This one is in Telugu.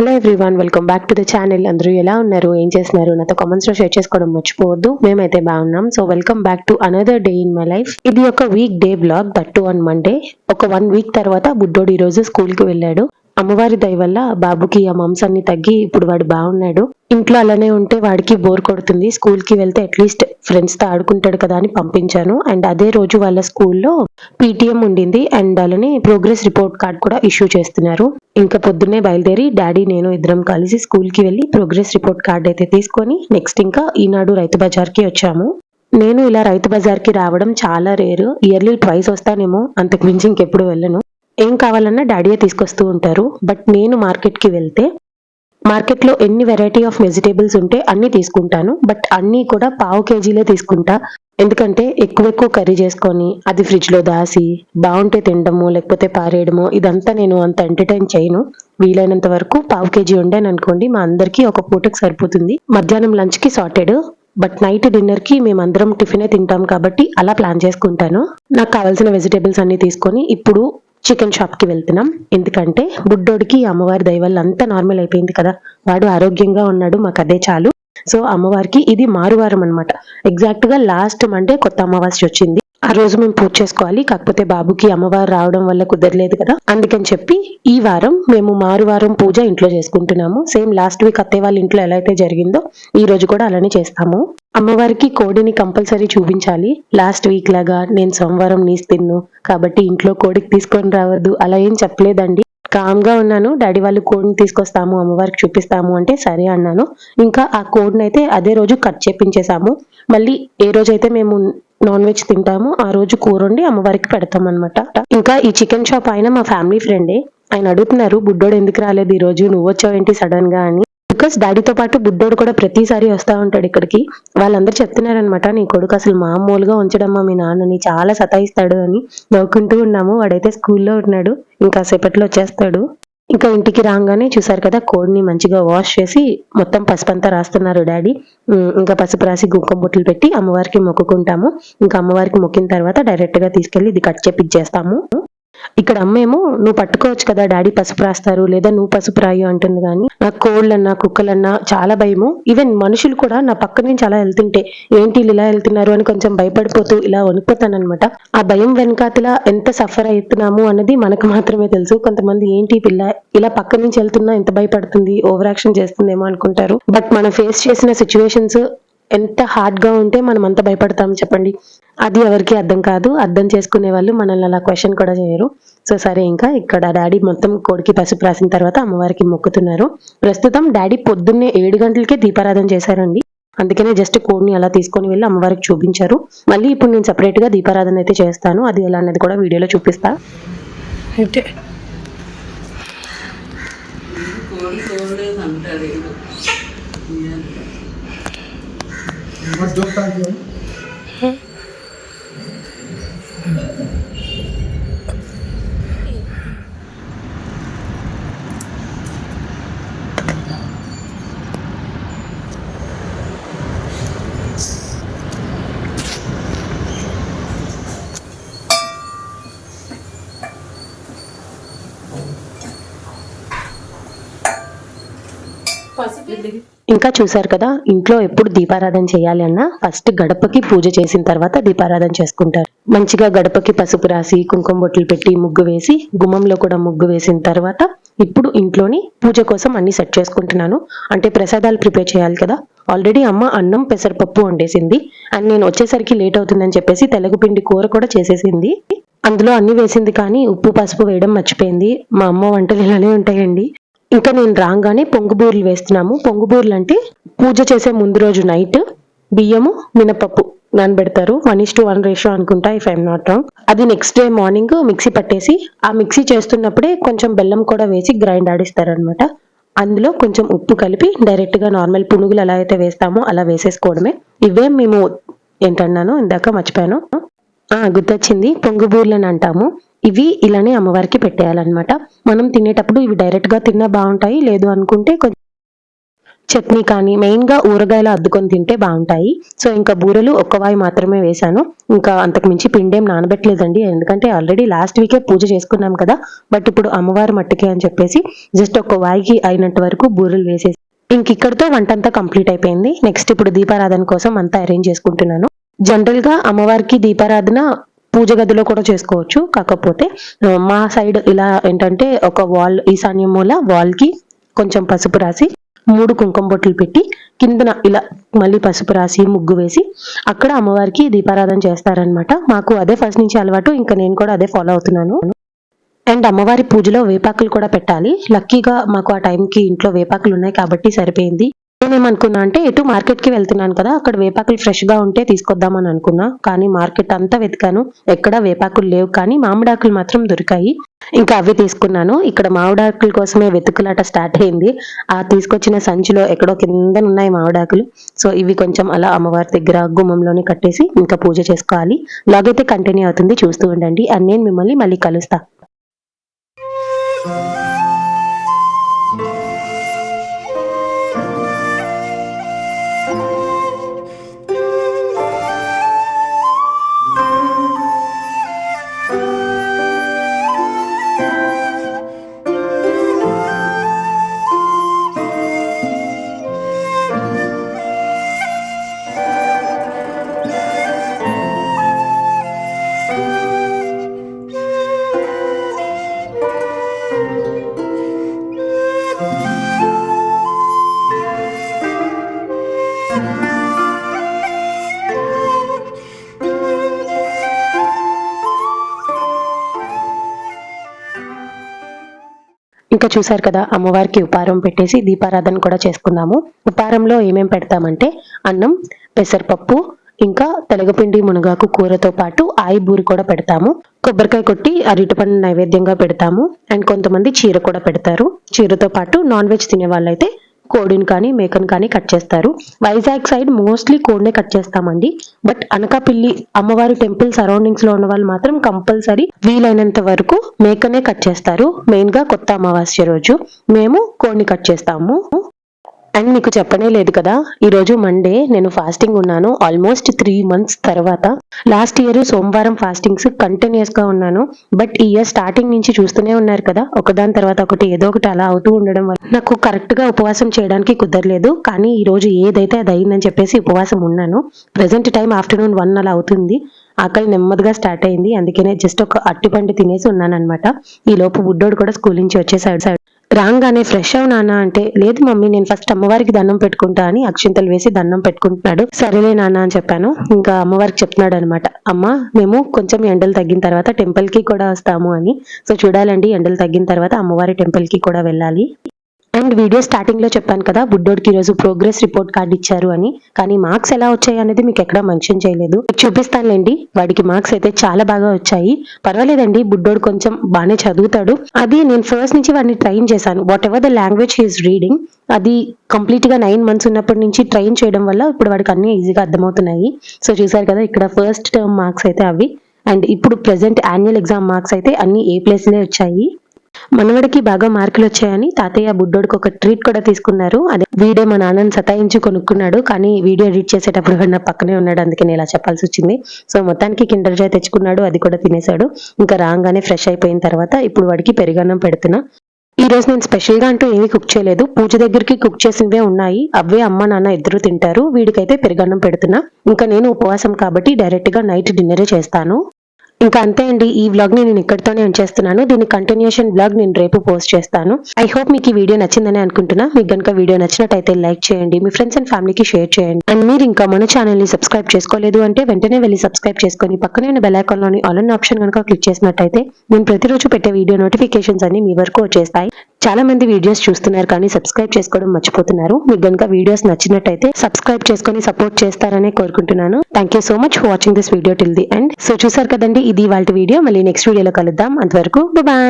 Hello everyone welcome back to the channel అందరూ ఎలా ఉన్నారు? ఏం చేస్తున్నారు? నాతో కామెంట్స్లో షేర్ చేసుకోవడం మర్చిపోవద్దు. మేమైతే బాగున్నాం. So welcome back to another day in my life ఇది ఒక week day blog that to one Monday ఒక వన్ వీక్ తర్వాత బుడ్డోడు ఈ రోజు స్కూల్కి వెళ్ళాడు. అమ్మవారి దయ వల్ల బాబుకి ఆ మమ్స్ అన్ని తగ్గి ఇప్పుడు వాడు బాగున్నాడు. ఇంట్లో అలానే ఉంటే వాడికి బోర్ కొడుతుంది. స్కూల్కి వెళ్తే అట్లీస్ట్ ఫ్రెండ్స్తో ఆడుకుంటాడు కదా అని పంపించాను. అండ్ అదే రోజు వాళ్ళ స్కూల్లో పీటీఎం ఉండింది. అండ్ అలానే ప్రోగ్రెస్ రిపోర్ట్ కార్డ్ కూడా ఇష్యూ చేస్తున్నారు. ఇంకా పొద్దున్నే బయలుదేరి డాడీ నేను ఇద్దరం కలిసి స్కూల్కి వెళ్ళి ప్రోగ్రెస్ రిపోర్ట్ కార్డ్ అయితే తీసుకొని నెక్స్ట్ ఇంకా ఈనాడు రైతు బజార్కి వచ్చాము. నేను ఇలా రైతు బజార్కి రావడం చాలా రేరు ఇయర్లీ ట్వైస్ వస్తానేమో. అంతకు మించి ఇంకెప్పుడు వెళ్ళను. ఏం కావాలన్నా డాడీయే తీసుకొస్తూ ఉంటారు. బట్ నేను మార్కెట్కి వెళ్తే మార్కెట్లో ఎన్ని వెరైటీ ఆఫ్ వెజిటేబుల్స్ ఉంటే అన్ని తీసుకుంటాను. బట్ అన్నీ కూడా పావు కేజీలే తీసుకుంటా. ఎందుకంటే ఎక్కువ ఎక్కువ కర్రీ చేసుకొని అది ఫ్రిడ్జ్లో దాసి బాగుంటే తినడము లేకపోతే పారేయడము ఇదంతా నేను అంత ఎంటర్టైన్ చేయను. వీలైనంత వరకు పావు కేజీ ఉండేను అనుకోండి మా అందరికీ ఒక పూటకి సరిపోతుంది. మధ్యాహ్నం లంచ్కి సార్టెడ్. బట్ నైట్ డిన్నర్కి మేమందరం టిఫినే తింటాం కాబట్టి అలా ప్లాన్ చేసుకుంటాను. నాకు కావాల్సిన వెజిటేబుల్స్ అన్ని తీసుకొని ఇప్పుడు చికెన్ షాప్కి వెళ్తున్నాం. ఎందుకంటే బుడ్డోడికి అమ్మవారి దయవల్ల అంతా నార్మల్ అయిపోయింది కదా. వాడు ఆరోగ్యంగా ఉన్నాడు మాకు అదే చాలు. సో అమ్మవారికి ఇది మారువారం అన్నమాట. ఎగ్జాక్ట్గా లాస్ట్ మండే కొత్త అమావాస్య వచ్చింది. ఆ రోజు మేము పూజ చేసుకోవాలి. కాకపోతే బాబుకి అమ్మవారు రావడం వల్ల కుదరలేదు కదా. అందుకని చెప్పి ఈ వారం మేము మారువారం పూజ ఇంట్లో చేసుకుంటున్నాము. సేమ్ లాస్ట్ వీక్ అత్తయ్య వాళ్ళ ఇంట్లో ఎలా అయితే జరిగిందో ఈ రోజు కూడా అలానే చేస్తాము. అమ్మవారికి కోడిని కంపల్సరీ చూపించాలి. లాస్ట్ వీక్ లాగా నేను సోమవారం నీస్ తిన్ను కాబట్టి ఇంట్లో కోడికి తీసుకొని రావద్దు. అలా ఏం చెప్పలేదండి. కామ్గా ఉన్నాను. డాడీ వాళ్ళు కోడిని తీసుకొస్తాము అమ్మవారికి చూపిస్తాము అంటే సరే అన్నాను. ఇంకా ఆ కోడిని అయితే అదే రోజు కట్ చేపించేశాము. మళ్ళీ ఏ రోజైతే మేము నాన్ వెజ్ తింటాము. ఆ రోజు కూర వండి అమ్మవారికి పెడతాం అనమాట ఇంకా ఈ చికెన్ షాప్ ఆయన మా ఫ్యామిలీ ఫ్రెండే. ఆయన అడుగుతున్నారు బుడ్డోడు ఎందుకు రాలేదు ఈ రోజు? నువ్వు వచ్చావేంటి సడన్గా అని. బికాస్ డాడీతో పాటు బుడ్డోడు కూడా ప్రతిసారి వస్తా ఉంటాడు ఇక్కడికి. వాళ్ళందరూ చెప్తున్నారనమాట నీ కొడుకు అసలు మామూలుగా ఉంచడమ్మా మీ నాన్నని చాలా సతాయిస్తాడు అని. నవ్వుకుంటూ ఉన్నాము. వాడైతే స్కూల్లో ఉన్నాడు ఇంకా సేపట్లో వచ్చేస్తాడు. ఇంకా ఇంటికి రాగానే చూసారు కదా కోడిని మంచిగా వాష్ చేసి మొత్తం పసుపు అంతా రాస్తున్నారు డాడీ. ఇంకా పసుపు రాసి గుంకం బొట్లు పెట్టి అమ్మవారికి మొక్కుకుంటాము. ఇంకా అమ్మవారికి మొక్కిన తర్వాత డైరెక్ట్గా తీసుకెళ్ళి ఇది కట్ చేపిచ్చేస్తాము. ఇక్కడ అమ్మేమో నువ్వు పట్టుకోవచ్చు కదా డాడీ పసుపు రాస్తారు లేదా నువ్వు పసుపు రాయు అంటుంది కానీ నాకు కోళ్ళన్నా కుక్కలన్నా చాలా భయము. ఈవెన్ మనుషులు కూడా నా పక్క నుంచి అలా వెళ్తుంటే ఏంటి వీళ్ళు ఇలా వెళ్తున్నారు అని కొంచెం భయపడిపోతూ ఇలా వణిపోతానన్నమాట ఆ భయం వెనకాతల ఎంత సఫర్ అవుతున్నాము అన్నది మనకు మాత్రమే తెలుసు. కొంతమంది ఏంటి పిల్ల ఇలా పక్క నుంచి వెళ్తున్నా ఎంత భయపడుతుంది ఓవర్ యాక్షన్ చేస్తుందేమో అనుకుంటారు. బట్ మనం ఫేస్ చేసిన సిచ్యువేషన్స్ ఎంత హార్డ్గా ఉంటే మనం అంత భయపడతాం చెప్పండి. అది ఎవరికి అర్థం కాదు. అర్థం చేసుకునే వాళ్ళు మనల్ని అలా క్వశ్చన్ కూడా చేయరు. సో సరే ఇంకా ఇక్కడ డాడీ మొత్తం కోడికి పసుపు రాసిన తర్వాత అమ్మవారికి మొక్కుతున్నారు. ప్రస్తుతం డాడీ పొద్దున్నే ఏడు గంటలకే దీపారాధన చేశారండి. అందుకనే జస్ట్ కోడ్ని అలా తీసుకొని వెళ్ళి అమ్మవారికి చూపించారు. మళ్ళీ ఇప్పుడు నేను సెపరేట్గా దీపారాధన అయితే చేస్తాను. అది ఎలా అనేది కూడా వీడియోలో చూపిస్తా. అంటే అంటారు ఇంకా చూసారు కదా ఇంట్లో ఎప్పుడు దీపారాధన చేయాలి అన్నా ఫస్ట్ గడపకి పూజ చేసిన తర్వాత దీపారాధన చేసుకుంటారు. మంచిగా గడపకి పసుపు రాసి కుంకుమ బొట్లు పెట్టి ముగ్గు వేసి గుమ్మంలో కూడా ముగ్గు వేసిన తర్వాత ఇప్పుడు ఇంట్లోని పూజ కోసం అన్ని సెట్ చేసుకుంటున్నాను. అంటే ప్రసాదాలు ప్రిపేర్ చేయాలి కదా. ఆల్రెడీ అమ్మ అన్నం పెసరపప్పు వండేసింది. అండ్ నేను వచ్చేసరికి లేట్ అవుతుందని చెప్పేసి తెలగపిండి కూర కూడా చేసేసింది. అందులో అన్ని వేసింది కానీ ఉప్పు పసుపు వేయడం మర్చిపోయింది. మా అమ్మ వంటలు ఇలానే ఉంటాయండి. ఇంకా నేను రాగానే పొంగుబూర్లు వేస్తున్నాము. పొంగుబూర్లు అంటే పూజ చేసే ముందు రోజు నైట్ బియ్యము మినపప్పు నానబెడతారు. One is to one ratio అనుకుంటా ఇఫ్ ఐఎమ్ నాట్ రాంగ్ అది నెక్స్ట్ డే మార్నింగ్ మిక్సీ పట్టేసి ఆ మిక్సీ చేస్తున్నప్పుడే కొంచెం బెల్లం కూడా వేసి గ్రైండ్ ఆడిస్తారు అనమాట అందులో కొంచెం ఉప్పు కలిపి డైరెక్ట్గా నార్మల్ పునుగులు ఎలా అయితే వేస్తామో అలా వేసేసుకోవడమే. ఇవే మేము ఏంటన్నాను ఇందాక మర్చిపోయాను. గుర్తొచ్చింది. పొంగుబూర్లు అని అంటాము. ఇవి ఇలానే అమ్మవారికి పెట్టేయాలన్నమాట. మనం తినేటప్పుడు ఇవి డైరెక్ట్గా తిన్నా బాగుంటాయి లేదు అనుకుంటే కొంచెం చట్నీ కానీ మెయిన్గా ఊరగాయలు అద్దుకొని తింటే బాగుంటాయి. సో ఇంకా బూరెలు ఒక్క వాయి మాత్రమే వేశాను. ఇంకా అంతకుమించి పిండేం నానబెట్టలేదండి. ఎందుకంటే ఆల్రెడీ లాస్ట్ వీకే పూజ చేసుకున్నాం కదా. బట్ ఇప్పుడు అమ్మవారి మట్టికే అని చెప్పేసి జస్ట్ ఒక్క వాయికి అయినంత వరకు బూరెలు వేసేసి ఇంక ఇక్కడితో వంట అంతా కంప్లీట్ అయిపోయింది. నెక్స్ట్ ఇప్పుడు దీపారాధన కోసం అంతా అరేంజ్ చేసుకుంటున్నాను. జనరల్గా అమ్మవారికి దీపారాధన పూజ గదిలో కూడా చేసుకోవచ్చు. కాకపోతే మా సైడ్ ఇలా ఏంటంటే ఒక వాల్ ఈశాన్య మూల వాల్కి కొంచెం పసుపు రాసి మూడు కుంకుమ బొట్లు పెట్టి కిందన ఇలా మళ్ళీ పసుపు రాసి ముగ్గు వేసి అక్కడ అమ్మవారికి దీపారాధన చేస్తారనమాట మాకు అదే ఫస్ట్ నుంచి అలవాటు ఇంకా నేను కూడా అదే ఫాలో అవుతున్నాను. అండ్ అమ్మవారి పూజలో వేపాకులు కూడా పెట్టాలి. లక్కీగా మాకు ఆ టైంకి ఇంట్లో వేపాకులు ఉన్నాయి కాబట్టి సరిపోయింది. నేనేమనుకున్నా అంటే ఎటు మార్కెట్కి వెళ్తున్నాను కదా అక్కడ వేపాకులు ఫ్రెష్గా ఉంటే తీసుకొద్దామని అనుకున్నా. కానీ మార్కెట్ అంతా వెతికాను. ఎక్కడ వేపాకులు లేవు. కానీ మామిడాకులు మాత్రం దొరికాయి. ఇంకా అవి తీసుకున్నాను. ఇక్కడ మామిడాకుల కోసమే వెతుకులాట స్టార్ట్ అయింది. ఆ తీసుకొచ్చిన సంచిలో ఎక్కడో కింద ఉన్నాయి మామిడాకులు. సో ఇవి కొంచెం అలా అమ్మవారి దగ్గర గుమ్మంలోనే కట్టేసి ఇంకా పూజ చేసుకోవాలి. లాగైతే కంటిన్యూ అవుతుంది. చూస్తూ ఉండండి. అండ్ నేను మిమ్మల్ని మళ్ళీ కలుస్తా. ఇంకా చూసారు కదా అమ్మవారికి ఉపారం పెట్టేసి దీపారాధన కూడా చేసుకున్నాము ఉపారంలో ఏమేం పెడతామంటే అన్నం పెసరపప్పు ఇంకా తెలగపిండి మునగాకు కూరతో పాటు ఆయిబూరి కూడా పెడతాము. కొబ్బరికాయ కొట్టి అరటిపండు నైవేద్యంగా పెడతాము. అండ్ కొంతమంది చీర కూడా పెడతారు. చీరతో పాటు నాన్ వెజ్ తినే వాళ్ళైతే కోడిని కానీ మేకను కానీ కట్ చేస్తారు. వైజాగ్ సైడ్ మోస్ట్లీ కోడినే కట్ చేస్తామండి. బట్ అనకాపల్లి అమ్మవారి టెంపుల్ సరౌండింగ్స్లో ఉన్న వాళ్ళు మాత్రం కంపల్సరీ వీలైనంత వరకు మేకనే కట్ చేస్తారు. మెయిన్గా కొత్త అమావాస్య రోజు మేము కోడిని కట్ చేస్తాము. అండ్ నీకు చెప్పనే లేదు కదా ఈ రోజు మండే నేను ఫాస్టింగ్ ఉన్నాను. ఆల్మోస్ట్ త్రీ మంత్స్ తర్వాత లాస్ట్ ఇయర్ సోమవారం ఫాస్టింగ్స్ కంటిన్యూస్గా ఉన్నాను. బట్ ఈ ఇయర్ స్టార్టింగ్ నుంచి చూస్తూనే ఉన్నారు కదా ఒకదాని తర్వాత ఒకటి ఏదో ఒకటి అలా అవుతూ ఉండడం వల్ల నాకు కరెక్ట్గా ఉపవాసం చేయడానికి కుదరలేదు. కానీ ఈ రోజు ఏదైతే అది అయిందని చెప్పేసి ఉపవాసం ఉన్నాను. ప్రెసెంట్ టైం ఆఫ్టర్నూన్ వన్ అలా అవుతుంది. ఆకలి నెమ్మదిగా స్టార్ట్ అయింది. అందుకనే జస్ట్ ఒక అట్టిపండు తినేసి ఉన్నాను అనమాట ఈ లోపు బుడ్డోడు కూడా స్కూల్ నుంచి వచ్చేసాడు. రాగానే ఫ్రెష్ అవు నాన్న అంటే లేదు మమ్మీ నేను ఫస్ట్ అమ్మవారికి దండం పెట్టుకుంటా అని అక్షింతలు వేసి దండం పెట్టుకుంటున్నాడు. సరేలే నాన్న అని చెప్పాను. ఇంకా అమ్మవారికి చెప్తున్నాడు అనమాట అమ్మ మేము కొంచెం ఎండలు తగ్గిన తర్వాత టెంపుల్కి కూడా వస్తాము అని. సో చూడాలండి ఎండలు తగ్గిన తర్వాత అమ్మవారి టెంపుల్కి కూడా వెళ్ళాలి. అండ్ వీడియో స్టార్టింగ్లో చెప్పాను కదా బుడ్డోడికి ఈరోజు ప్రోగ్రెస్ రిపోర్ట్ కార్డ్ ఇచ్చారు అని. కానీ మార్క్స్ ఎలా వచ్చాయి అనేది మీకు ఎక్కడ మెన్షన్ చేయలేదు. మీకు చూపిస్తానులేండి వాడికి మార్క్స్ అయితే చాలా బాగా వచ్చాయి. పర్వాలేదండి బుడ్డోడు కొంచెం బాగానే చదువుతాడు. అది నేను ఫస్ట్ నుంచి వాడిని ట్రైన్ చేశాను. Whatever the language he's reading అది కంప్లీట్గా నైన్ మంత్స్ ఉన్నప్పటి నుంచి ట్రైన్ చేయడం వల్ల ఇప్పుడు వాడికి అన్ని ఈజీగా అర్థమవుతున్నాయి. సో చూసారు కదా ఇక్కడ ఫస్ట్ టర్మ్ మార్క్స్ అయితే అవి. అండ్ ఇప్పుడు ప్రెసెంట్ యాన్యువల్ ఎగ్జామ్ మార్క్స్ అయితే అన్ని ఏ ప్లేస్లే వచ్చాయి. మనవడికి బాగా మార్కులు వచ్చాయని తాతయ్య బుడ్డోడికి ఒక ట్రీట్ కూడా తీసుకున్నారు. అదే వీడే మా నాన్నని సతాయించి కొనుక్కున్నాడు కానీ వీడియో ఎడిట్ చేసేటప్పుడు నా పక్కనే ఉన్నాడు అందుకే నేను ఇలా చెప్పాల్సి వచ్చింది. సో మొత్తానికి కిండర్ జాయ్ తెచ్చుకున్నాడు అది కూడా తినేశాడు. ఇంకా రాగానే ఫ్రెష్ అయిపోయిన తర్వాత ఇప్పుడు వాడికి పెరుగన్నం పెడుతున్నా. ఈ రోజు నేను స్పెషల్గా అంటూ ఏమీ కుక్ చేయలేదు. పూజ దగ్గరికి కుక్ చేసినవే ఉన్నాయి. అవే అమ్మ నాన్న ఇద్దరు తింటారు. వీడికైతే పెరుగన్నం పెడుతున్నా. ఇంకా నేను ఉపవాసం కాబట్టి డైరెక్ట్గా నైట్ డిన్నరే చేస్తాను. ఇంకా అంతే అండి ఈ బ్లాగ్ని నేను ఇక్కడితోనే ఉంచేస్తున్నాను దీని కంటిన్యూషన్ బ్లాగ్ నేను రేపు పోస్ట్ చేస్తాను. ఐ హోప్ మీకు ఈ వీడియో నచ్చిందని అనుకుంటున్నా. మీకు కనుక వీడియో నచ్చినట్టయితే లైక్ చేయండి మీ ఫ్రెండ్స్ అండ్ ఫ్యామిలీకి షేర్ చేయండి. అండ్ మీరు ఇంకా మన ఛానల్ని సబ్స్క్రైబ్ చేసుకోలేదు అంటే వెంటనే వెళ్ళి సబ్స్క్రైబ్ చేసుకొని పక్కనే ఉన్న బెల్ ఐకాన్లోని ఆల్ ఆప్షన్ కనుక క్లిక్ చేసినట్టయితే నేను ప్రతిరోజు పెట్టే వీడియో నోటిఫికేషన్స్ అన్ని మీ వరకు వచ్చేస్తాయి. చాలా మంది వీడియోస్ చూస్తున్నారు కానీ సబ్స్క్రైబ్ చేసుకోవడం మర్చిపోతున్నారు. మీకు కనుక వీడియోస్ నచ్చినట్టయితే సబ్స్క్రైబ్ చేసుకొని సపోర్ట్ చేస్తారనే కోరుకుంటున్నాను. Thank you so much for watching this video till the end so చూసారు కదండి ఇది వాళ్ళ వీడియో మళ్ళీ నెక్స్ట్ వీడియోలో కలుద్దాం. అంతవరకు బాయ్